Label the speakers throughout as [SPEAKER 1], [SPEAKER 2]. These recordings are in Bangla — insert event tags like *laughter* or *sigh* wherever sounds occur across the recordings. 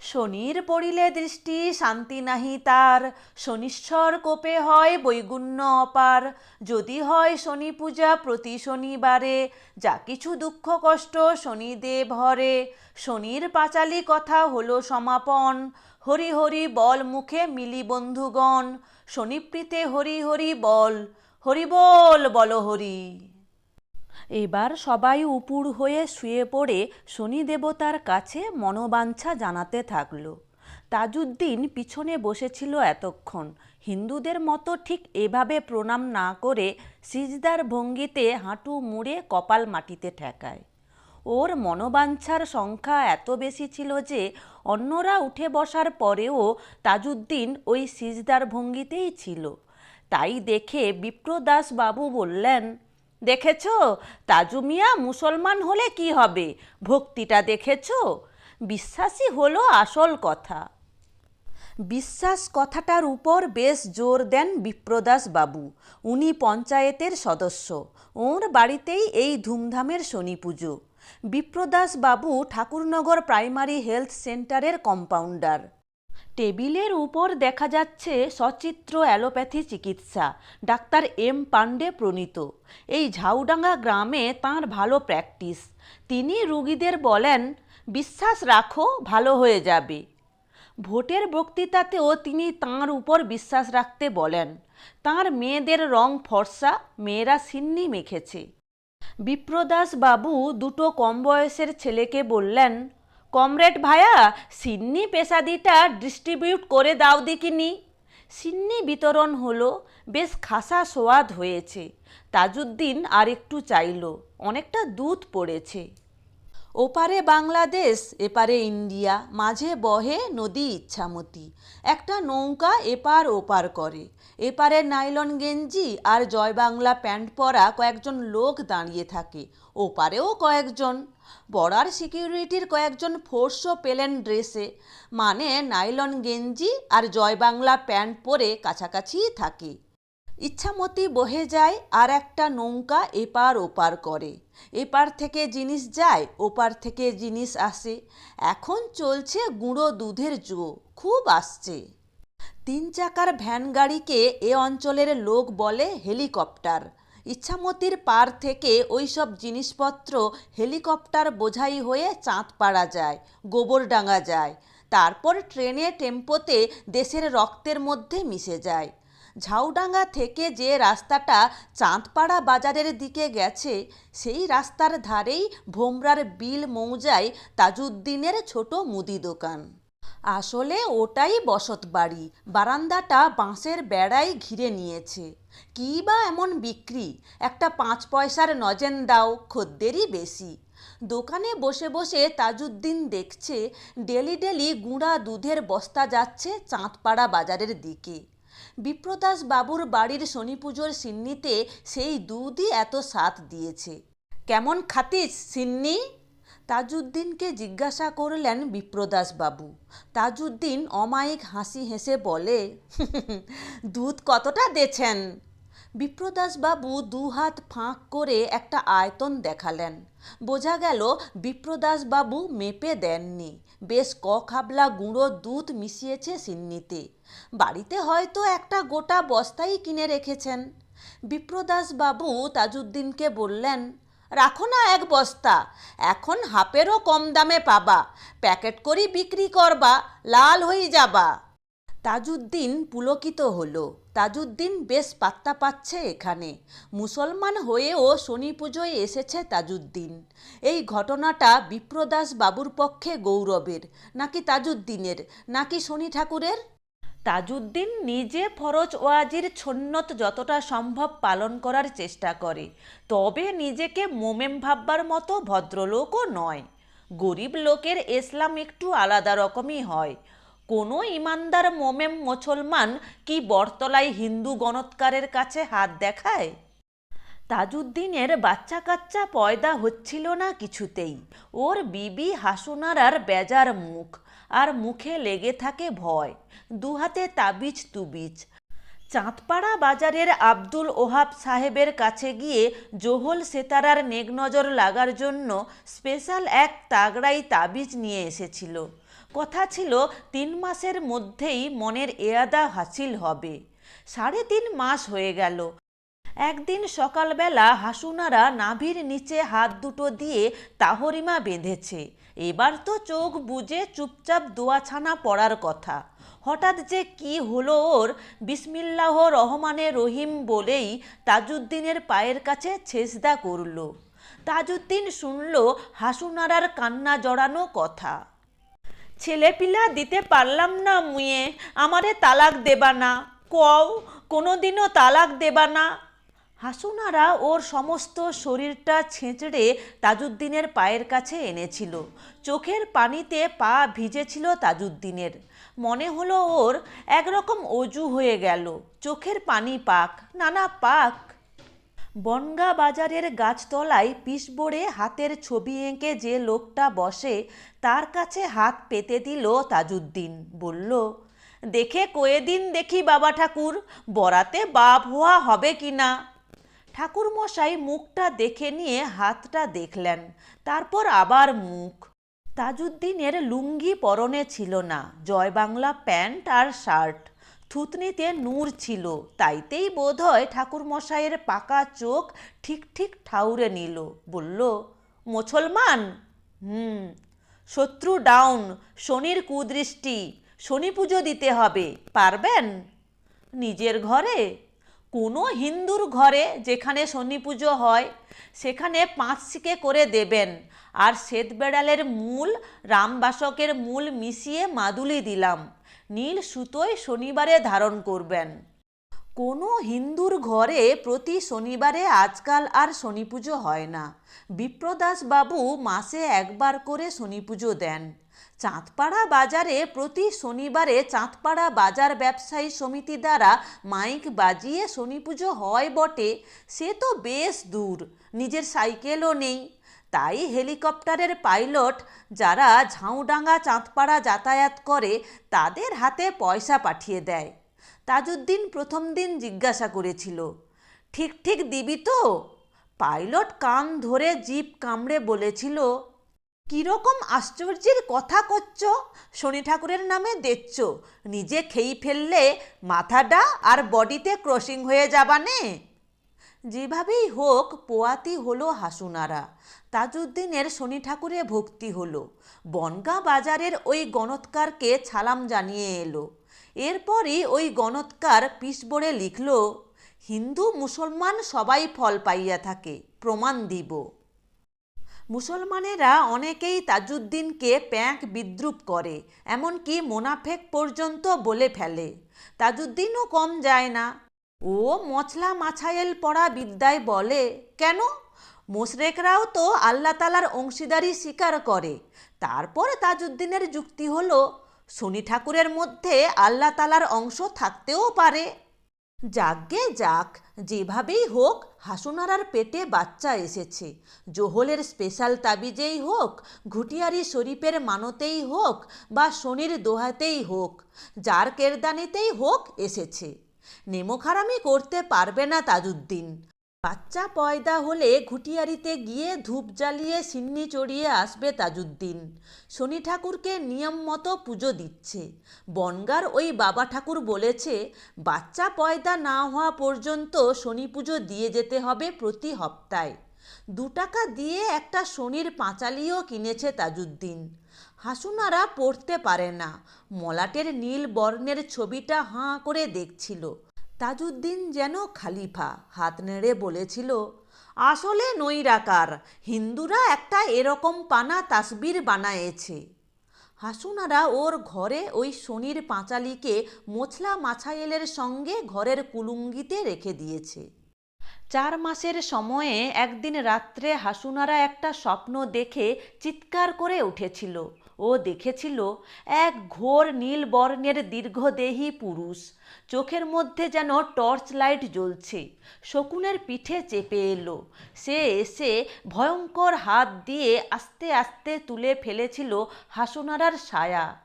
[SPEAKER 1] শনির পড়িলে দৃষ্টি শান্তি নাহি তার। শনিশ্বর কোপে হয় বৈগুণ্য অপার। যদি হয় শনি পূজা প্রতি শনিবারে। যা কিছু দুঃখ কষ্ট শনিদেব হরে শনির পাঁচালি কথা হলো সমাপন। হরি হরি বল মুখে মিলি বন্ধুগণ। শনিপ্রীতে হরি হরি বল। হরি বল বল হরি। এবার সবাই উপুর হয়ে শুয়ে পড়ে শনি দেবতার কাছে মনোবাঞ্ছা জানাতে থাকল। তাজউদ্দিন পিছনে বসেছিল এতক্ষণ। হিন্দুদের মতো ঠিক এভাবে প্রণাম না করে সিজদার ভঙ্গিতে হাঁটু মুড়ে কপাল মাটিতে ঠেকায়। ওর মনোবাঞ্ছার সংখ্যা এত বেশি ছিল যে অন্যরা উঠে বসার পরেও তাজউদ্দিন ওই সিজদার ভঙ্গিতেই ছিল। তাই দেখে বিপ্রদাস বাবু বললেন দেখেছ? তাজু মিয়া মুসলমান হলে কি হবে? ভক্তিটা দেখেছ? বিশ্বাসী হলো আসল কথা। বিশ্বাস কথাটার উপর বেশ জোর দেন বিপ্রদাস বাবু। উনি পঞ্চায়েতের সদস্য। ওর বাড়িতেই এই ধুমধামের শনি পুজো। বিপ্রদাস বাবু ঠাকুরনগর প্রাইমারি হেলথ সেন্টারের কম্পাউন্ডার। টেবিলের উপর দেখা যাচ্ছে সচিত্র অ্যালোপ্যাথি চিকিৎসা, ডাক্তার এম পাণ্ডে প্রণীত। এই ঝাউডাঙ্গা গ্রামে তার ভালো প্র্যাকটিস। তিনি রুগীদের বলেন, বিশ্বাস রাখো, ভালো হয়ে যাবে। ভোটের বক্তৃতাতেও তিনি তাঁর উপর বিশ্বাস রাখতে বলেন, তাঁর মেয়েদের রং ফর্সা, মেয়েরা সিন্নি মেখেছে। বিপ্রদাস বাবু দুটো কম বয়সের ছেলেকে বললেন কমরেড ভায়া, সিন্নি পেশাদিটা ডিস্ট্রিবিউট করে দাও দেখিনি। সিন্নি বিতরণ হলো, বেশ খাসা সোয়াদ হয়েছে। তাজউদ্দিন আর একটু চাইল, অনেকটা দুধ পড়েছে। ওপারে বাংলাদেশ, এপারে ইন্ডিয়া, মাঝে বহে নদী ইচ্ছামতি। একটা নৌকা এপার ওপার করে। এপারে নাইলন গেঞ্জি আর জয় বাংলা প্যান্ট পরা কয়েকজন লোক দাঁড়িয়ে থাকে। ওপারেও কয়েকজন। বর্ডার সিকিউরিটির কয়েকজন ফোর্সও পেলেন ড্রেসে মানে নাইলন গেঞ্জি আর জয় বাংলা প্যান্ট পরে কাছাকাছিই থাকে। ইচ্ছামতি বহে যায় আর একটা নৌকা এপার ওপার করে। এপার থেকে জিনিস যায়, ওপার থেকে জিনিস আসে। এখন চলছে গুঁড়ো দুধের জো, খুব আসছে। তিন চাকার ভ্যান গাড়িকে এ অঞ্চলের লোক বলে হেলিকপ্টার। ইচ্ছামতির পার থেকে ওই সব জিনিসপত্র হেলিকপ্টার বোঝাই হয়ে চাঁদপাড়া যায়, গোবরডাঙ্গা যায়। তারপর ট্রেনে টেম্পোতে দেশের রক্তের মধ্যে মিশে যায়। ঝাউডাঙ্গা থেকে যে রাস্তাটা চাঁদপাড়া বাজারের দিকে গেছে, সেই রাস্তার ধারেই ভোমরার বিল মৌজায় তাজউদ্দিনের ছোট মুদি দোকান। আসলে ওটাই বসত বাড়ি। বারান্দাটা বাঁশের বেড়াই ঘিরে নিয়েছে। কী বা এমন বিক্রি? একটা পাঁচ পয়সার নজেন দাও, খদ্দেরই বেশি। দোকানে বসে বসে তাজুদ্দিন দেখছে, ডেলি ডেলি গুঁড়া দুধের বস্তা যাচ্ছে চাঁদপাড়া বাজারের দিকে। বিপ্রদাস বাবুর বাড়ির শনি পুজোর সিন্নিতে সেই দুধই এত স্বাদ দিয়েছে। কেমন খাতিস, সিন্নি? তাজউদ্দিনকে জিজ্ঞাসা করলেন বিপ্রদাস বাবু। তাজউদ্দিন অমায়িক হাসি হেসে বলে দুধ কতটা দেছেন? বিপ্রদাস বাবু দু হাত ফাঁক করে একটা আয়তন দেখালেন। বোঝা গেল বিপ্রদাস বাবু মেপে দেননি। বেশ ক খাবলা গুঁড়ো দুধ মিশিয়েছে সিন্নিতে। বাড়িতে হয়তো একটা গোটা বস্তাই কিনে রেখেছেন। বিপ্রদাস বাবু তাজউদ্দিনকে বললেন রাখো না এক বস্তা। এখন হাফেরও কম দামে পাবা। প্যাকেট করি বিক্রি করবা, লাল হয়ে যাবা। তাজউদ্দিন পুলকিত হলো। তাজউদ্দিন বেশ পাত্তা পাচ্ছে এখানে। মুসলমান হয়েও শনি পুজোয় এসেছে তাজউদ্দিন। এই ঘটনাটা বিপ্রদাস বাবুর পক্ষে গৌরবের, নাকি তাজউদ্দিনের, নাকি শনি ঠাকুরের? তাজউদ্দিন নিজে ফরজ ওয়াজির ছন্নত যতটা সম্ভব পালন করার চেষ্টা করে। তবে নিজেকে মোমেম ভাববার মতো ভদ্রলোকও নয়। গরিব লোকের ইসলাম একটু আলাদা রকমই হয়। কোনো ইমানদার মোমেম মুসলমান কি বটতলায় হিন্দু গণৎকারের কাছে হাত দেখায়? তাজউদ্দিনের বাচ্চা কাচ্চা পয়দা হচ্ছিল না কিছুতেই। ওর বিবি হাসুনারার বেজার মুখ। আর মুখে লেগে থাকে ভয়। দুহাতে তাবিজ তুবিজ। চাঁদপাড়া বাজারের আব্দুল ওহাব সাহেবের কাছে গিয়ে জোহল সেতারার নেকনজর লাগার জন্য স্পেশাল এক তাগড়াই তাবিজ নিয়ে এসেছিল। কথা ছিল, তিন মাসের মধ্যেই মনের এয়াদা হাসিল হবে। সাড়ে তিন মাস হয়ে গেল। একদিন সকালবেলা হাসুনারা নাভির নিচে হাত দুটো দিয়ে তাহরিমা বেঁধেছে। এবার তো চোখ বুজে চুপচাপ দোয়াছানা পড়ার কথা। হঠাৎ যে কি হলো ওর, বিসমিল্লাহ রহমানে রহিম বলেই তাজউদ্দিনের পায়ের কাছে ছেসদা করল। তাজউদ্দিন শুনল হাসুনারার কান্না জড়ানো কথা। ছেলেপিলা দিতে পারলাম না মুয়ে, আমারে তালাক দেবা না। কও, কোনোদিনও তালাক দেবা না। হাসুনারা ওর সমস্ত শরীরটা ছেঁচড়ে তাজুদ্দিনের পায়ের কাছে এনেছিল। চোখের পানিতে পা ভিজেছিল তাজুদ্দিনের মনে হলো ওর একরকম অজু হয়ে গেল। চোখের পানি পাক, নানা পাক। বনগা বাজারের গাছতলায় পিসবোড়ে হাতের ছবি এঁকে যে লোকটা বসে, তার কাছে হাত পেতে দিল তাজুদ্দিন বলল, দেখে কয়েদিন দেখি বাবা ঠাকুর, বরাতে বাপ হওয়া হবে কি না ঠাকুর মশাই মুখটা দেখে নিয়ে হাতটা দেখলেন, তারপর আবার মুখ। তাজউদ্দিনের লুঙ্গি পরনে ছিল না জয় বাংলা প্যান্ট আর শার্ট। থুতনিতে নূর ছিল, তাইতেই বোধহয় ঠাকুরমশাইয়ের পাকা চোখ ঠিক ঠিক ঠাউরে নিল, বলল মুসলমান হুম। শত্রু ডাউন, শনির কুদৃষ্টি, শনি পুজো দিতে হবে, পারবেন? নিজের ঘরে? কোনো হিন্দুর ঘরে যেখানে শনি পুজো হয়, সেখানে পাঁচ সিকে করে দেবেন। আর শ্বেত বেড়ালের মূল রামবাসকের মূল মিশিয়ে মাদুলি দিলাম। নীল সুতোয় শনিবারে ধারণ করবেন। কোনো হিন্দুর ঘরে প্রতি শনিবারে আজকাল আর শনি পুজো হয় না। বিপ্রদাস বাবু মাসে একবার করে শনি পুজো দেন। চাঁদপাড়া বাজারে প্রতি শনিবারে চাঁদপাড়া বাজার ব্যবসায়ী সমিতি দ্বারা মাইক বাজিয়ে শনি পুজো হয় বটে। সে তো বেশ দূর, নিজের সাইকেলও নেই। তাই হেলিকপ্টারের পাইলট যারা ঝাউডাঙ্গা চাঁদপাড়া যাতায়াত করে, তাদের হাতে পয়সা পাঠিয়ে দেয়। তাজউদ্দিন প্রথম দিন জিজ্ঞাসা করেছিল, ঠিক ঠিক দিবি তো? পাইলট কান ধরে জিপ কামড়ে বলেছিল কীরকম আশ্চর্যের কথা করছ? শনি ঠাকুরের নামে দেখছ। নিজে খেই ফেললে মাথাটা আর বডিতে ক্রসিং হয়ে যাবানে যেভাবেই হোক, পোয়াতি হলো হাসুনারা। তাজউদ্দিনের শনি ঠাকুরে ভক্তি হলো। বনগাঁ বাজারের ওই গণৎকারকে ছালাম জানিয়ে এলো। এরপরই ওই গণৎকার পিসবোর্ডে লিখল, হিন্দু মুসলমান সবাই ফল পাইয়া থাকে, প্রমাণ দিব। মুসলমানেরা অনেকেই তাজউদ্দিনকে প্যাঁক বিদ্রুপ করে, এমনকি মোনাফেক পর্যন্ত বলে ফেলে। তাজউদ্দিনও কম যায় না। ও মছলা মাছায়েল পড়া বিদ্যায় বলে, কেন? মোশরেকরাও তো আল্লাহ তালার অংশীদারি স্বীকার করে। তারপর তাজউদ্দিনের যুক্তি হলো, শনি ঠাকুরের মধ্যে আল্লাহ তালার অংশ থাকতেও পারে। যাগ্গে যাক, যেভাবেই হোক, হাসুনারার পেটে বাচ্চা এসেছে। জোহলের স্পেশাল তাবিজেই হোক, ঘুটিয়ারি শরীফের মানতেই হোক, বা শনির দোহাতেই হোক, যার কেরদানিতেই হোক এসেছে। নেমোখারামি করতে পারবে না তাজউদ্দিন। বাচ্চা পয়দা হলে ঘুটিয়ারিতে গিয়ে ধূপ জ্বালিয়ে সিন্নি চড়িয়ে আসবে তাজুদ্দিন শনি ঠাকুরকে নিয়ম মতো পুজো দিচ্ছে। বনগার ওই বাবা ঠাকুর বলেছে, বাচ্চা পয়দা না হওয়া পর্যন্ত শনি পুজো দিয়ে যেতে হবে প্রতি হপ্তায়। দু টাকা দিয়ে একটা শনির পাঁচালিও কিনেছে তাজুদ্দিন হাসুনারা পড়তে পারে না। মলাটের নীল বর্ণের ছবিটা হাঁ করে দেখছিল। তাজউদ্দিন যেন খালিফা হাত নেড়ে বলেছিল, আসলে নৈরাকার, হিন্দুরা একটা এরকম পানা তাসবির বানায়েছে হাসুনারা ওর ঘরে ওই শনির পাঁচালিকে মোছলা মাছাইলের সঙ্গে ঘরের কুলুঙ্গিতে রেখে দিয়েছে। চার মাসের সময়ে একদিন রাত্রে হাসুনারা একটা স্বপ্ন দেখে চিৎকার করে উঠেছিল। ও দেখেছিল এক ঘোর নীল বর্ণের দীর্ঘদেহী পুরুষ। চোখের মধ্যে যেন টর্চ লাইট জ্বলছে। শকুনের পিঠে চেপে এলো। সে এসে ভয়ঙ্কর হাত দিয়ে আস্তে আস্তে তুলে ফেলেছিল হাসুনারার ছায়া।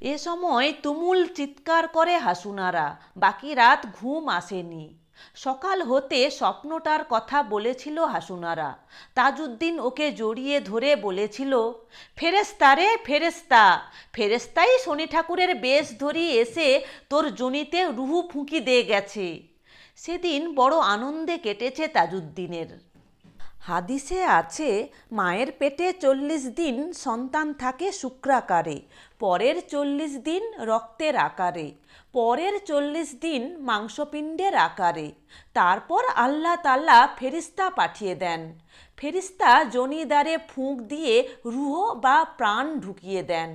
[SPEAKER 1] এ সময় তুমুল চিৎকার করে হাসুনারা। বাকি রাত ঘুম আসেনি। সকাল হতে স্বপ্নটার কথা বলেছিল হাসুনারা। তাজউদ্দিন ওকে জড়িয়ে ধরে বলেছিল ফেরেস্তা রে ফেরেস্তা ফেরেস্তাই শনি ঠাকুরের বেশ ধরি এসে তোর জনিতে রুহু ফুঁকি দিয়ে গেছে। সেদিন বড় আনন্দে কেটেছে তাজউদ্দিনের। হাদিসে আছে, মায়ের পেটে চল্লিশ দিন সন্তান থাকে শুক্রাকারে, পরের চল্লিশ দিন রক্তের আকারে। পরের চল্লিশ দিন মাংসপিণ্ডের আকারে। তারপর আল্লাহ তাল্লাহ ফেরিস্তা পাঠিয়ে দেন। ফেরিস্তা জনিদারে ফুঁক দিয়ে রুহ বা প্রাণ ঢুকিয়ে দেন।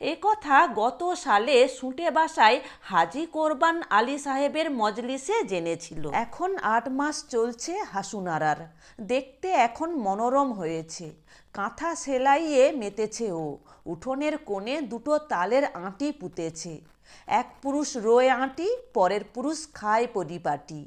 [SPEAKER 1] এ কথা গত সালে সুটে বাসায় হাজি কোরবান আলী সাহেবের মজলিসে জেনেছিল। এখন আট মাস চলছে হাসুনারার। দেখতে এখন মনোরম হয়েছে। কাঁথা সেলাইয়ে মেতেছে ও। উঠোনের কোণে দুটো তালের আঁটি পুঁতেছে। এক পুরুষ রোয় আঁটি, পরের পুরুষ খায় পরিপাটি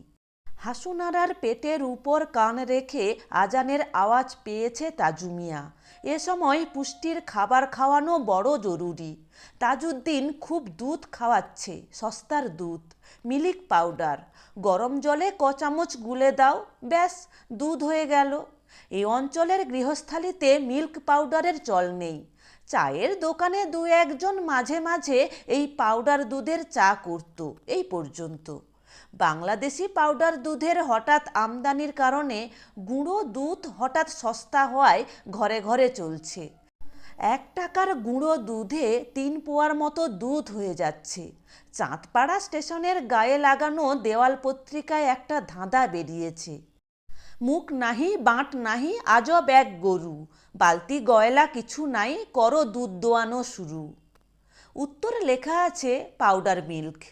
[SPEAKER 1] হাসুনারার পেটের উপর কান রেখে আজানের আওয়াজ পেয়েছে তাজুমিয়া। এ সময় পুষ্টির খাবার খাওয়ানো বড় জরুরি। তাজুদ্দিন খুব দুধ খাওয়াচ্ছে, সস্তার দুধ, মিল্ক পাউডার। গরম জলে ক চামচ গুলে দাও, ব্যাস, দুধ হয়ে গেল। এই অঞ্চলের গৃহস্থালিতে মিল্ক পাউডারের চল নেই। চায়ের দোকানে দু একজন মাঝে মাঝে এই পাউডার দুধের চা করত, এই পর্যন্ত। বাংলাদেশি পাউডার দুধের হঠাৎ আমদানির কারণে গুঁড়ো দুধ হঠাৎ সস্তা হওয়ায় ঘরে ঘরে চলছে। এক টাকার গুঁড়ো দুধে তিন পোয়ার মতো দুধ হয়ে যাচ্ছে। চাঁদপাড়া স্টেশনের গায়ে লাগানো দেওয়াল পত্রিকায় একটা ধাঁধা বেরিয়েছে। মুখ নাহি, বাঁট নাহি, আজব এক গরু। বালতি গয়লা কিছু নাই, করো দুধ দোয়ানো শুরু। উত্তরে লেখা আছে পাউডার মিল্ক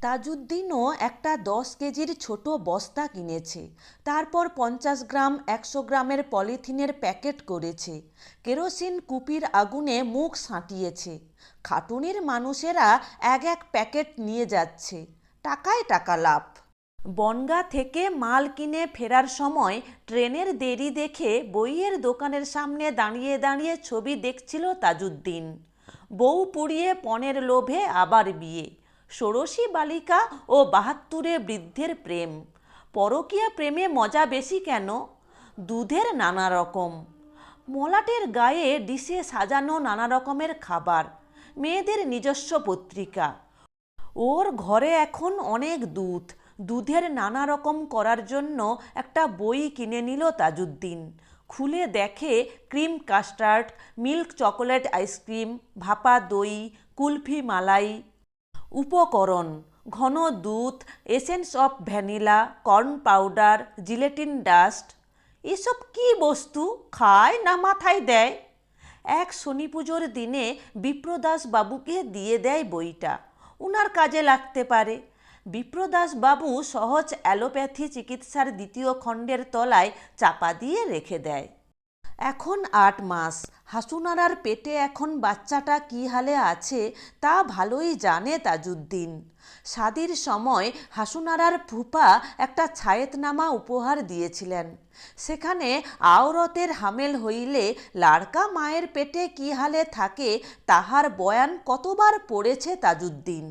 [SPEAKER 1] তাজউদ্দিনও একটা দশ কেজির ছোট বস্তা কিনেছে। তারপর পঞ্চাশ গ্রাম, একশো গ্রামের পলিথিনের প্যাকেট করেছে। কেরোসিন কুপির আগুনে মুখ সাঁটিয়েছে। খাটুনির মানুষেরা এক এক প্যাকেট নিয়ে যাচ্ছে। টাকায় টাকা লাভ। বনগা থেকে মাল কিনে ফেরার সময় ট্রেনের দেরি দেখে বইয়ের দোকানের সামনে দাঁড়িয়ে দাঁড়িয়ে ছবি দেখছিল তাজুদ্দিন বউ পুড়িয়ে পণের লোভে আবার বিয়ে। ষোড়শী বালিকা ও বাহাত্তরে বৃদ্ধের প্রেম। পরকীয়া প্রেমে মজা বেশি কেন? দুধের নানা রকম। মলাটের গায়ে ডিশে সাজানো নানা রকমের খাবার। মেয়েদের নিজস্ব পত্রিকা। ওর ঘরে এখন অনেক দুধ। দুধের নানা রকম করার জন্য একটা বই কিনে নিল তাজউদ্দিন। খুলে দেখে cream custard, milk chocolate ice cream, ভাপা দই, কুলফি মালাই। উপকরণ, ঘন দুধ, essence of vanilla, corn powder, gelatin dust. এসব কি বস্তু? খায় না মাথায় দেয়? এক শনি পুজোর দিনে বিপ্রদাস বাবুকে দিয়ে দেয় বইটা। উনার কাজে লাগতে পারে। বিপ্রদাস বাবু সহজ অ্যালোপ্যাথি চিকিৎসার দ্বিতীয় খণ্ডের তলায় চাপা দিয়ে রেখে দেয়। এখন আট মাস। হাসুনারার পেটে এখন বাচ্চাটা কী হালে আছে তা ভালোই জানে তাজুদ্দিন শাদির সময় হাসুনারার ফুপা একটা ছায়েতনামা উপহার দিয়েছিলেন। সেখানে আওরতের হামেল হইলে লাড়কা মায়ের পেটে কী হালে থাকে তাহার বয়ান কতবার পড়েছে তাজউদ্দিন।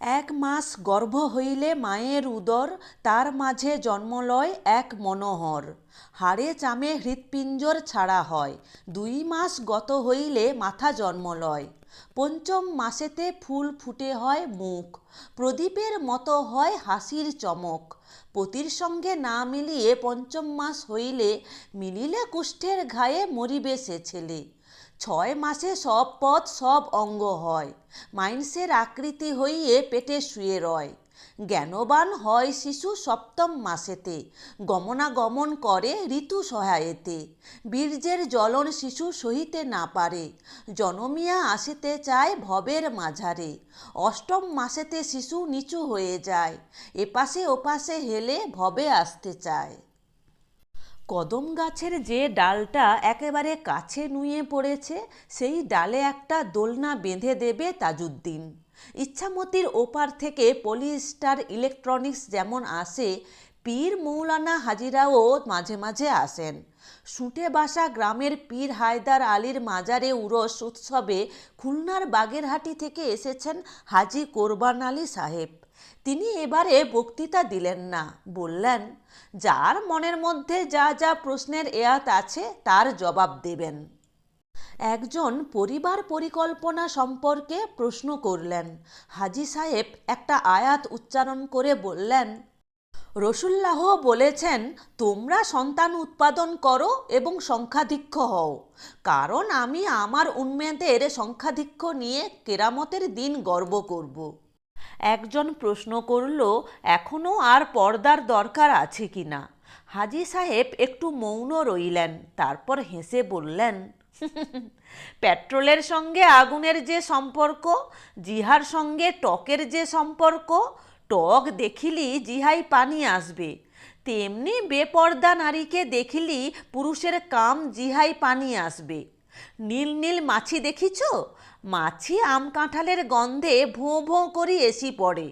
[SPEAKER 1] এক মাস গর্ভ হইলে মায়ের উদর, তার মাঝে জন্মলয় এক মনোহর। হাড়ে চামে হৃৎপিঞ্জর ছাড়া হয়। দুই মাস গত হইলে মাথা জন্মলয়। পঞ্চম মাসেতে ফুল ফুটে হয় মুখ। প্রদীপের মতো হয় হাসির চমক। পতির সঙ্গে না মিলিয়ে পঞ্চম মাস হইলে মিলিলে কুষ্ঠের ঘায়ে মরিবে সে ছেলে। ছয় মাসে সব পথ, সব অঙ্গ হয়। মাইন্সের আকৃতি হইয়ে পেটে শুয়ে রয়। জ্ঞানবান হয় শিশু সপ্তম মাসেতে। গমনাগমন করে ঋতু সহায়েতে। বীর্যের জ্বলন শিশু সহিতে না পারে। জনমিয়া আসিতে চায় ভবের মাঝারে। অষ্টম মাসেতে শিশু নিচু হয়ে যায়। এপাশে ওপাশে হেলে ভবে আসতে চায়। কদম গাছের যে ডালটা একেবারে কাছে নুয়ে পড়েছে, সেই ডালে একটা দোলনা বেঁধে দেবে তাজউদ্দিন। ইচ্ছামতির ওপার থেকে পলিস্টার ইলেকট্রনিক্স যেমন আসে, পীর মৌলানা হাজিরাও মাঝে মাঝে আসেন। সুটে বাসা গ্রামের পীর হায়দার আলীর মাজারে উরস উৎসবে খুলনার বাগেরহাটি থেকে এসেছেন হাজি কোরবান আলী সাহেব। তিনি এবারে বক্তৃতা দিলেন না। বললেন, যার মনের মধ্যে যা যা প্রশ্নের এয়াত আছে, তার জবাব দেবেন। একজন পরিবার পরিকল্পনা সম্পর্কে প্রশ্ন করলেন। হাজি সাহেব একটা আয়াত উচ্চারণ করে বললেন, রসুল্লাহ বলেছেন, তোমরা সন্তান উৎপাদন করো এবং সংখ্যাধিক্ষ হও। কারণ আমি আমার উন্মেদের সংখ্যাধিক্ষ নিয়ে কেরামতের দিন গর্ব করব। একজন প্রশ্ন করল এখনও আর পর্দার দরকার আছে কি না? হাজি সাহেব একটু মৌন রইলেন, তারপর হেসে বললেন *laughs* পেট্রোলের সঙ্গে আগুনের যে সম্পর্ক, জিহার সঙ্গে টকের যে সম্পর্ক, টক দেখিলি জিহাই পানি আসবে। তেমনি বেপর্দা নারীকে দেখিলি পুরুষের কাম জিহাই পানি আসবে। নীল নীল মাছি দেখিছ? মাছি আম কাঁঠালের গন্ধে ভোঁ ভোঁ করি এসি পড়ে।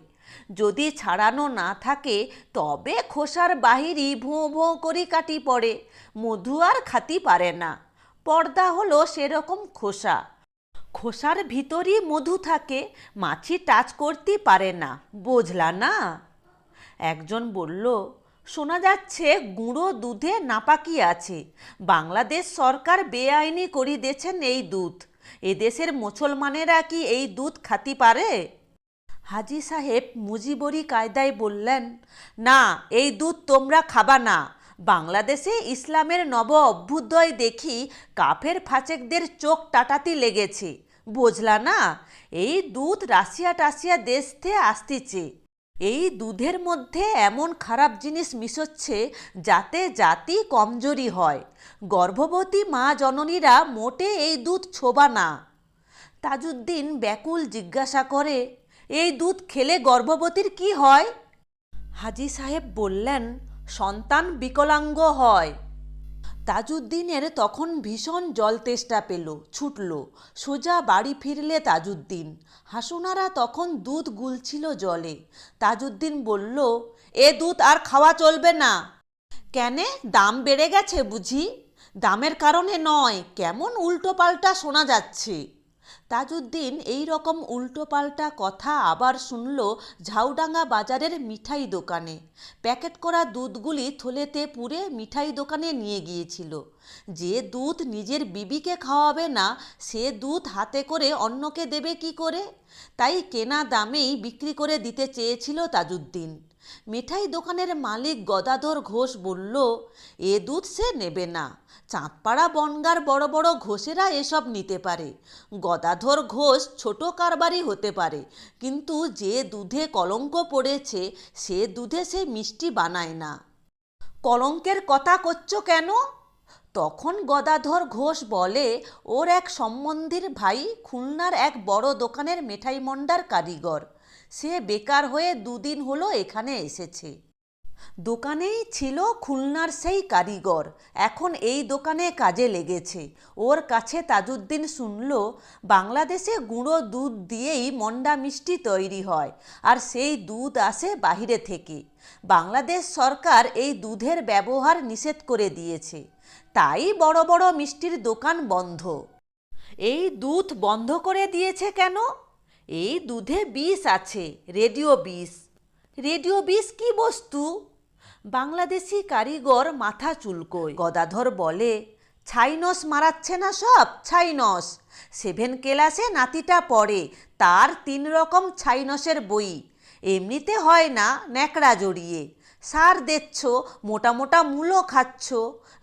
[SPEAKER 1] যদি ছাড়ানো না থাকে, তবে খোসার বাহিরই ভোঁ ভোঁ করি কাটি পড়ে। মধু আর খাতি পারে না, পর্দা হলো সেরকম খোসা। খোসার ভিতরই মধু থাকে, মাছি টাচ করতে পারে না, বুঝলা না? একজন বলল, শোনা যাচ্ছে গুঁড়ো দুধে নাপাকি আছে। বাংলাদেশ সরকার বেআইনি করি দিয়েছেন এই দুধ। এদেশের মুসলমানেরা কি এই দুধ খাতি পারে? হাজি সাহেব মুজিবরি কায়দায় বললেন, না, এই দুধ তোমরা খাবা না। বাংলাদেশে ইসলামের নব অভ্যুদয় দেখি কাফের ফাচেকদের চোখ টাটাতি লেগেছে। বুঝলা না, এই দুধ রাশিয়া টাশিয়া দেশ থেকে আসতেছে। এই দুধের মধ্যে এমন খারাপ জিনিস মিশোচ্ছে যাতে জাতি কমজোরি হয়। গর্ভবতী মা জননীরা মোটে এই দুধ ছোবা না তাজুদ্দিন ব্যাকুল জিজ্ঞাসা করে, এই দুধ খেলে গর্ভবতীর কি হয়? হাজি সাহেব বললেন, সন্তান বিকলাঙ্গ হয়। তাজউদ্দিনের তখন ভীষণ জল তেষ্টা পেল, ছুটল। সোজা বাড়ি ফিরলে তাজুদ্দিন হাসুনারা তখন দুধ গুলছিল জলে। তাজুদ্দিন বলল, এ দুধ আর খাওয়া চলবে না। কেনে? দাম বেড়ে গেছে বুঝি? দামের কারণে নয়, কেমন উল্টোপাল্টা শোনা যাচ্ছে? তাজউদ্দিন এই রকম উল্টোপাল্টা কথা আবার শুনল ঝাউডাঙ্গা বাজারের মিঠাই দোকানে। প্যাকেট করা দুধগুলি থলেতে পুরে মিঠাই দোকানে নিয়ে গিয়েছিল। যে দুধ নিজের বিবিকে খাওয়াবে না, সে দুধ হাতে করে অন্যকে দেবে কি করে? তাই কেনা দামেই বিক্রি করে দিতে চেয়েছিল তাজউদ্দিন। মিঠাই দোকানের মালিক গদাধর ঘোষ বলল, এ দুধ সে নেবে না। চাঁদপাড়া বনগার বড় বড় ঘোষেরা এসব নিতে পারে। গদাধর ঘোষ ছোট কারবারি হতে পারে, কিন্তু যে দুধে কলঙ্ক পড়েছে, সে দুধে সে মিষ্টি বানায় না। কলঙ্কের কথা করছ কেন? তখন গদাধর ঘোষ বলে, ওর এক সম্বন্ধীর ভাই খুলনার এক বড় দোকানের মেঠাই মন্ডার কারিগর। সে বেকার হয়ে দুদিন হলো এখানে এসেছে। দোকানেই ছিল খুলনার সেই কারিগর। এখন এই দোকানে কাজে লেগেছে। ওর কাছে তাজউদ্দিন শুনল, বাংলাদেশে গুঁড়ো দুধ দিয়েই মন্ডা মিষ্টি তৈরি হয় আর সেই দুধ আসে বাহিরে থেকে। বাংলাদেশ সরকার এই দুধের ব্যবহার নিষেধ করে দিয়েছে। তাই বড় বড় মিষ্টির দোকান বন্ধ। এই দুধ বন্ধ করে দিয়েছে কেন? এই দুধে বিষ আছে, রেডিও বিষ। রেডিও বিষ কি বস্তু? বাংলাদেশি কারিগর মাথা চুলকোয়। গদাধর বলে, ছাইনস মারাচ্ছে না সব, ছাইনস। সেভেন ক্লাসে নাতিটা পড়ে, তার তিন রকম ছাইনসের বই। এমনিতে হয় না ন্যাকড়া জড়িয়ে। সার দিচ্ছ মোটা মোটা মূলো খাচ্ছ,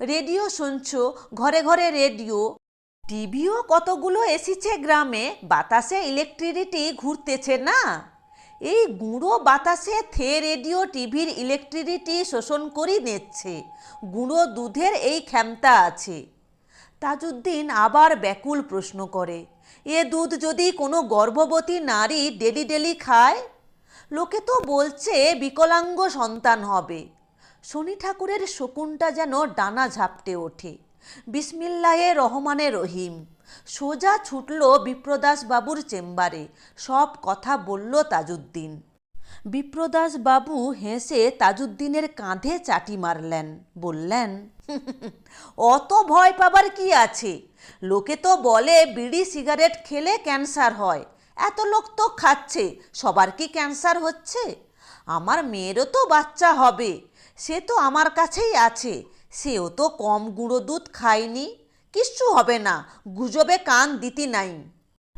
[SPEAKER 1] রেডিও শুনছ, ঘরে ঘরে রেডিও। টিভিও কতগুলো এসেছে গ্রামে, বাতাসে ইলেকট্রিসিটি ঘুরতেছে না? এই গুঁড়ো বাতাসে থে রেডিও টিভির ইলেকট্রিসিটি শোষণ করি নিচ্ছে। গুঁড়ো দুধের এই ক্ষমতা আছে। তাজউদ্দিন আবার ব্যাকুল প্রশ্ন করে, এ দুধ যদি কোনো গর্ভবতী নারী ডেলি ডেলি খায়? লোকে তো বলছে বিকলাঙ্গ সন্তান হবে। শনি ঠাকুরের শকুনটা যেন ডানা ঝাপটে ওঠে। বিসমিল্লাহে রহমানে রহিম। সোজা ছুটল বিপ্রদাস বাবুর চেম্বারে। সব কথা বলল তাজউদ্দিন। বিপ্রদাস বাবু হেসে তাজউদ্দিনের কাঁধে চাটি মারলেন, বললেন অত ভয় পাবার কি আছে? লোকে তো বলে বিড়ি সিগারেট খেলে ক্যান্সার হয়। এত লোক তো খাচ্ছে, সবার কি ক্যান্সার হচ্ছে? আমার মেয়েরও তো বাচ্চা হবে, সে তো আমার কাছেই আছে, সেও তো কম গুঁড়ো দুধ খায়নি। কিচ্ছু হবে না। গুজবে কান দিতি নাই।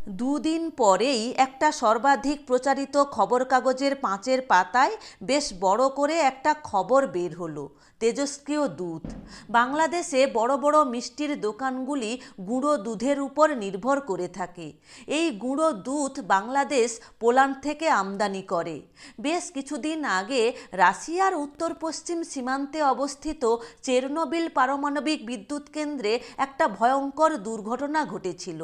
[SPEAKER 1] দুদিন পরেই একটা সর্বাধিক প্রচারিত খবর কাগজের পাঁচের পাতায় বেশ বড় করে একটা খবর বের হলো, তেজস্ক্রিয় দুধ বাংলাদেশে বড় বড় মিষ্টির দোকানগুলি গুঁড়ো দুধের উপর নির্ভর করে থাকে। এই গুঁড়ো দুধ বাংলাদেশ, পোল্যান্ড থেকে আমদানি করে। বেশ কিছুদিন আগে রাশিয়ার উত্তর পশ্চিম সীমান্তে অবস্থিত চেরনোবিল পারমাণবিক বিদ্যুৎ কেন্দ্রে একটা ভয়ঙ্কর দুর্ঘটনা ঘটেছিল।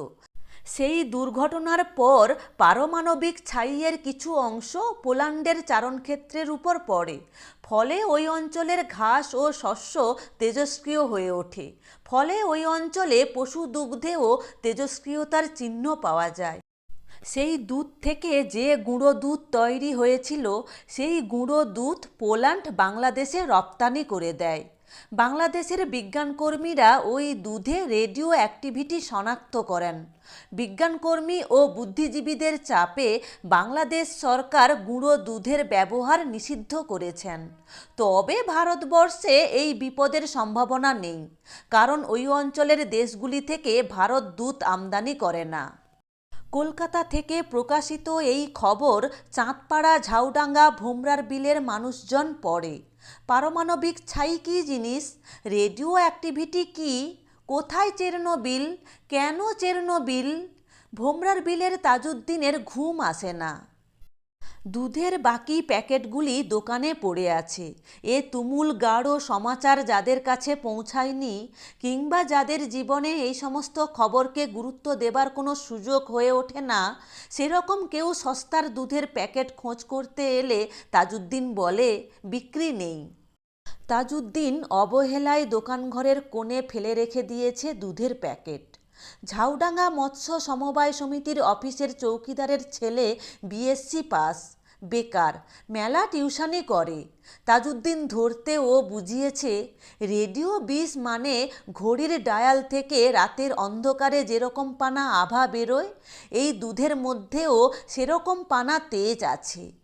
[SPEAKER 1] সেই দুর্ঘটনার পর পারমাণবিক ছাইয়ের কিছু অংশ পোল্যান্ডের চারণক্ষেত্রের উপর পড়ে। ফলে ওই অঞ্চলের ঘাস ও শস্য তেজস্ক্রিয় হয়ে ওঠে। ফলে ওই অঞ্চলে পশু দুগ্ধেও তেজস্ক্রিয়তার চিহ্ন পাওয়া যায়। সেই দুধ থেকে যে গুঁড়ো দুধ তৈরি হয়েছিল, সেই গুঁড়ো দুধ পোল্যান্ড বাংলাদেশে রপ্তানি করে দেয়। বাংলাদেশের বিজ্ঞানকর্মীরা ওই দুধে রেডিও অ্যাক্টিভিটি শনাক্ত করেন। বিজ্ঞানকর্মী ও বুদ্ধিজীবীদের চাপে বাংলাদেশ সরকার গুঁড়ো দুধের ব্যবহার নিষিদ্ধ করেছেন। তবে ভারতবর্ষে এই বিপদের সম্ভাবনা নেই, কারণ ওই অঞ্চলের দেশগুলি থেকে ভারত দুধ আমদানি করে না। কলকাতা থেকে প্রকাশিত এই খবর চাঁদপাড়া ঝাউডাঙ্গা ভোমরার বিলের মানুষজন পড়ে। পারমাণবিক ছাই কী জিনিস? রেডিও অ্যাক্টিভিটি কি? কোথায় চেরনোবিল? কেন চেরনোবিল? ভোমরার বিলের তাজউদ্দিনের ঘুম আসে না। দুধের বাকি প্যাকেটগুলি দোকানে পড়ে আছে। এ তুমুল গাঢ় সমাচার যাদের কাছে পৌঁছায়নি কিংবা যাদের জীবনে এই সমস্ত খবরকে গুরুত্ব দেবার কোনো সুযোগ হয়ে ওঠে না, সেরকম কেউ সস্তার দুধের প্যাকেট খোঁজ করতে এলে তাজউদ্দিন বলে, বিক্রি নেই। তাজউদ্দিন অবহেলায় দোকানঘরের কোণে ফেলে রেখে দিয়েছে দুধের প্যাকেট। ঝাউডাঙ্গা মৎস্য সমবায় সমিতির অফিসের চৌকিদারের ছেলে বিএসসি পাস, বেকার, মেলা টিউশনি করে। তাজউদ্দিন ধরতে ও বুঝিয়েছে, রেডিও বিষ মানে ঘড়ির ডায়াল থেকে রাতের অন্ধকারে যেরকম পানা আভা বেরোয়, এই দুধের মধ্যেও সেরকম পানা তেজ আছে।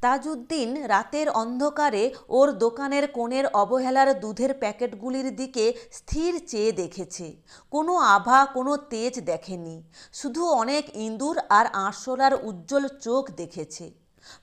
[SPEAKER 1] তাজউদ্দিন রাতের অন্ধকারে ওর দোকানের কোণের অবহেলার দুধের প্যাকেটগুলির দিকে স্থির চেয়ে দেখেছে। কোনো আভা, কোনো তেজ দেখেনি। শুধু অনেক ইঁদুর আর আরশোলার উজ্জ্বল চোখ দেখেছে।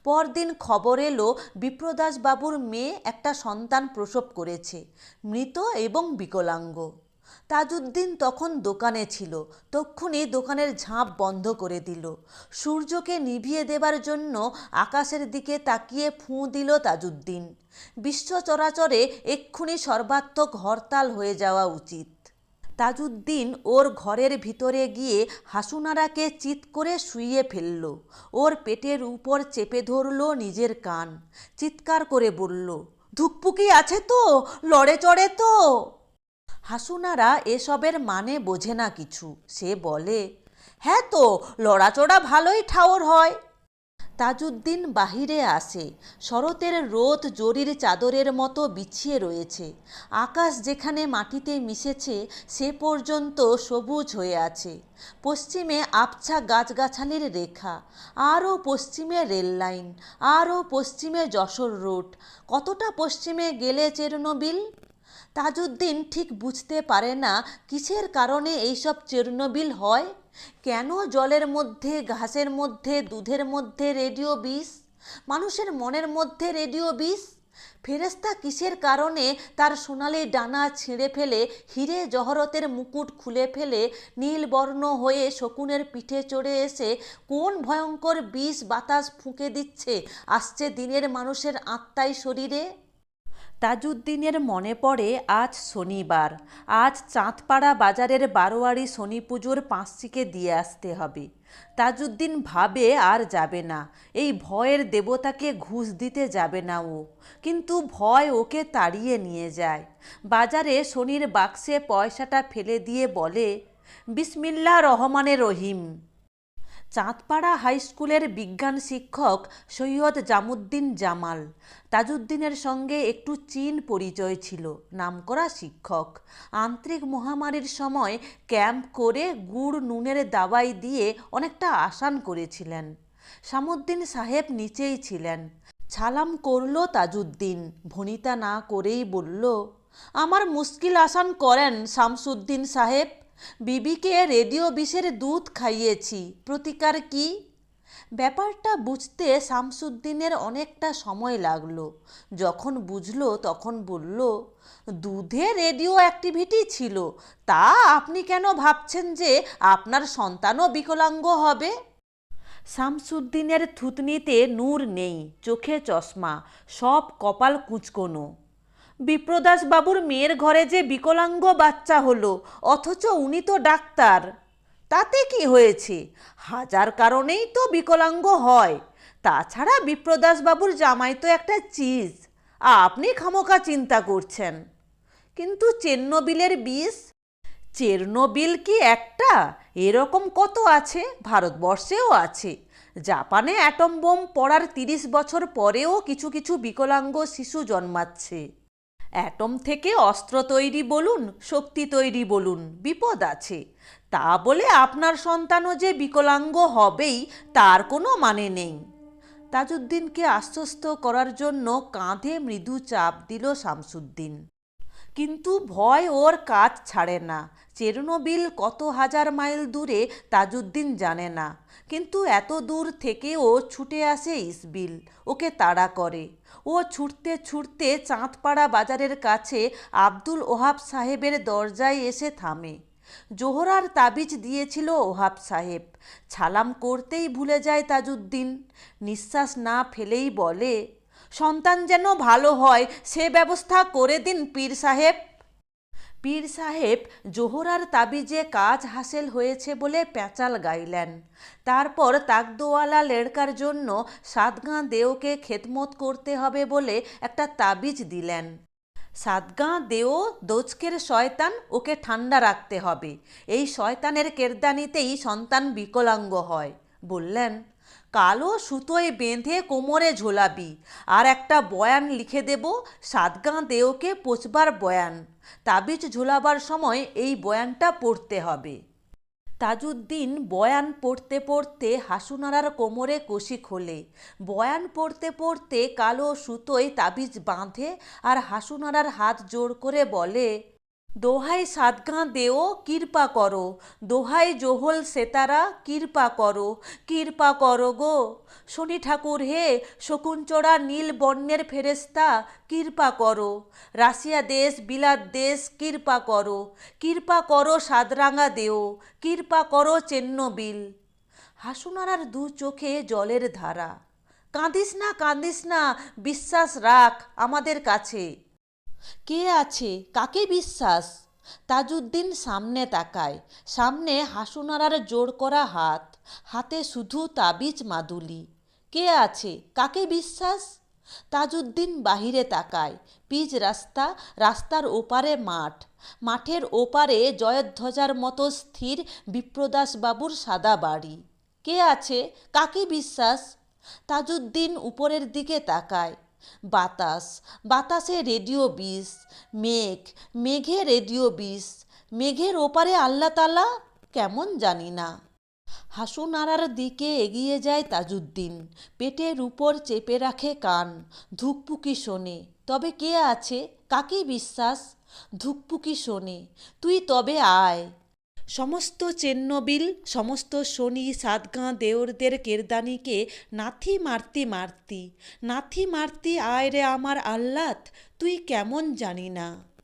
[SPEAKER 1] পরদিন খবর এলো, বিপ্রদাসবাবুর মেয়ে একটা সন্তান প্রসব করেছে, মৃত এবং বিকলাঙ্গ। তাজউদ্দিন তখন দোকানে ছিল। তক্ষুনি দোকানের ঝাঁপ বন্ধ করে দিল। সূর্যকে নিভিয়ে দেবার জন্য আকাশের দিকে তাকিয়ে ফুঁ দিল তাজউদ্দিন। বিশ্ব চরাচরে এক্ষুনি সর্বাত্মক হরতাল হয়ে যাওয়া উচিত। তাজউদ্দিন ওর ঘরের ভিতরে গিয়ে হাসুনারাকে চিৎ করে শুইয়ে ফেলল। ওর পেটের উপর চেপে ধরল নিজের কান। চিৎকার করে বলল, ধুকপুকি আছে তো? লড়ে চড়ে তো? হাসুনারা এসবের মানে বোঝে না কিছু। সে বলে হ্যাঁ তো, লড়াচড়া ভালোই ঠাওর হয়। তাজউদ্দিন বাহিরে আসে। শরতের রোদ জরির চাদরের মতো বিছিয়ে রয়েছে। আকাশ যেখানে মাটিতে মিশেছে, সে পর্যন্ত সবুজ হয়ে আছে। পশ্চিমে আবছা গাছগাছালির রেখা, আরও পশ্চিমে রেল লাইন, আরও পশ্চিমে যশোর রোড। কতটা পশ্চিমে গেলে চেরনোবিল? তাজউদ্দিন ঠিক বুঝতে পারে না কিসের কারণে এইসব চেরনোবিল হয়? কেন জলের মধ্যে, ঘাসের মধ্যে, দুধের মধ্যে রেডিও বিষ? মানুষের মনের মধ্যে রেডিও বিষ? ফেরেস্তা কিসের কারণে তার সোনালি ডানা ছিঁড়ে ফেলে, হিরে জহরতের মুকুট খুলে ফেলে, নীলবর্ণ হয়ে শকুনের পিঠে চড়ে এসে কোন ভয়ঙ্কর বিষ বাতাস ফুঁকে দিচ্ছে? আসছে দিনের মানুষের আত্মায় শরীরে? তাজউদ্দিনের মনে পড়ে আজ শনিবার। আজ চাঁদপাড়া বাজারের বারোয়ারি শনি পুজোর পাঁচচিকে দিয়ে আসতে হবে। তাজউদ্দিন ভাবে আর যাবে না। এই ভয়ের দেবতাকে ঘুষ দিতে যাবে না ও। কিন্তু ভয় ওকে তাড়িয়ে নিয়ে যায়। বাজারে শনির বাক্সে পয়সাটা ফেলে দিয়ে বলে বিসমিল্লা রহমানে রহিম। চাঁদপাড়া হাই স্কুলের বিজ্ঞান শিক্ষক সৈয়দ জামুদ্দিন জামাল। তাজউদ্দিনের সঙ্গে একটু চীন পরিচয় ছিল নামকরা শিক্ষক। আন্তরিক মহামারীর সময় ক্যাম্প করে গুড় নুনের দাওয়াই দিয়ে অনেকটা আসান করেছিলেন। সামুদ্দিন সাহেব নিচেই ছিলেন। ছালাম করল তাজউদ্দিন, ভনিতা না করেই বলল, আমার মুশকিল আসান করেন শামসুদ্দিন সাহেব। বিবিকে রেডিও বিষের দুধ খাইয়েছি। প্রতিকার কি? ব্যাপারটা বুঝতে শামসুদ্দিনের অনেকটা সময় লাগল। যখন বুঝলো, তখন বলল, দুধে রেডিও অ্যাক্টিভিটি ছিল, তা আপনি কেন ভাবছেন যে আপনার সন্তানও বিকলাঙ্গ হবে? শামসুদ্দিনের থুতনিতে নূর নেই, চোখে চশমা, সব কপাল কুঁচকোনো। বিপ্রদাস বাবুর মেয়ের ঘরে যে বিকলাঙ্গ বাচ্চা হলো, অথচ উনি তো ডাক্তার। তাতে কি হয়েছে? হাজার কারণেই তো বিকলাঙ্গ হয়। তাছাড়া বিপ্রদাস বাবুর জামাই তো একটা চিজ। আপনি খামোকা চিন্তা করছেন। কিন্তু চেন্নবিলের বিষ? চেরনোবিল কি একটা? এরকম কত আছে? ভারতবর্ষেও আছে। জাপানে অ্যাটম বোম পড়ার তিরিশ বছর পরেও কিছু কিছু বিকলাঙ্গ শিশু জন্মাচ্ছে। অ্যাটম থেকে অস্ত্র তৈরি বলুন, শক্তি তৈরি বলুন, বিপদ আছে। তা বলে আপনার সন্তানও যে বিকলাঙ্গ হবেই, তার কোনো মানে নেই। তাজউদ্দিনকে আশ্বস্ত করার জন্য কাঁধে মৃদু চাপ দিল শামসুদ্দিন। কিন্তু ভয় ওর কাজ ছাড়ে না। চেরনোবিল কত হাজার মাইল দূরে তাজউদ্দিন জানে না। কিন্তু এত দূর থেকেও ছুটে আসে ইসবিল, ওকে তাড়া করে। ও ছুটতে ছুটতে চাঁদপাড়া বাজারের কাছে আব্দুল ওহাব সাহেবের দরজায় এসে থামে। জোহরার তাবিজ দিয়েছিল ওহাব সাহেব। ছালাম করতেই ভুলে যায় তাজউদ্দিন, নিঃশ্বাস না ফেলেই বলে, সন্তান যেন ভালো হয়, সে ব্যবস্থা করে দিন পীর সাহেব। পীর সাহেব জোহরার তাবিজে কাজ হাসিল হয়েছে বলে প্যাঁচাল গাইলেন। তারপর তাকদোয়ালা লেড়কার জন্য সাতগাঁ দেওকে খেদমত করতে হবে বলে একটা তাবিজ দিলেন। সাতগাঁ দেও দোচকের শয়তান, ওকে ঠান্ডা রাখতে হবে। এই শয়তানের কেরদানিতেই সন্তান বিকলাঙ্গ হয়, বললেন। কালো সুতোয় বেঁধে কোমরে ঝোলাবি। আর একটা বয়ান লিখে দেব, সাতগাঁ দেওকে পচবার বয়ান। তাবিজ ঝোলাবার সময় এই বয়ানটা পড়তে হবে। তাজউদ্দিন বয়ান পড়তে পড়তে হাসুনারার কোমরে কষি খোলে। বয়ান পড়তে পড়তে কালো সুতোয় তাবিজ বাঁধে আর হাসুনারার হাত জোর করে বলে দোহাই সাতগাঁ দেও কৃপা করো দোহাই জোহল সেতারা কৃপা করো কৃপা করো গো। শনি ঠাকুর হে শকুঞ্চড়া নীল বর্ণের ফেরেস্তা কৃপা করো। রাশিয়া দেশ, বিলাত দেশ, কৃপা করো। কৃপা করো সাদরাঙা দেও, কৃপা করো চেন্নবিল। হাসুনারার দু চোখে জলের ধারা। কাঁদিস না কাঁদিস না, বিশ্বাস রাখ আমাদের কাছে। কে আছে? কাকে বিশ্বাস? তাজউদ্দিন সামনে তাকায়। সামনে হাসুনারার জোর করা হাত। হাতে শুধু তাবিজ মাদুলি। কে আছে? কাকে বিশ্বাস? তাজউদ্দিন বাহিরে তাকায়। পিচ রাস্তা, রাস্তার ওপারে মাঠ। মাঠের ওপারে জয়ধ্বজার মতো স্থির বিপ্রদাস বাবুর সাদা বাড়ি। কে আছে? কাকে বিশ্বাস? তাজউদ্দিন উপরের দিকে তাকায়। বাতাস, বাতাসে রেডিও বিষ, মেঘ, মেঘে রেডিও বিষ, মেঘের ওপারে আল্লাহ তালা কেমন জানি না। হাসুনারার দিকে এগিয়ে যায় তাজুদ্দিন পেটের উপর চেপে রাখে কান, ধুকপুকি শোনে, তবে কে আছে? কাকে বিশ্বাস? ধুকপুকি শোনে, তুই তবে আয়। সমস্ত চেন্নবিল, সমস্ত শনি, সাতগাঁ, দেওরদের কেরদানিকে নাথি মারতি মারতি। নাথি মারতি আয় রে আমার আহ্লাদ, তুই কেমন জানি না।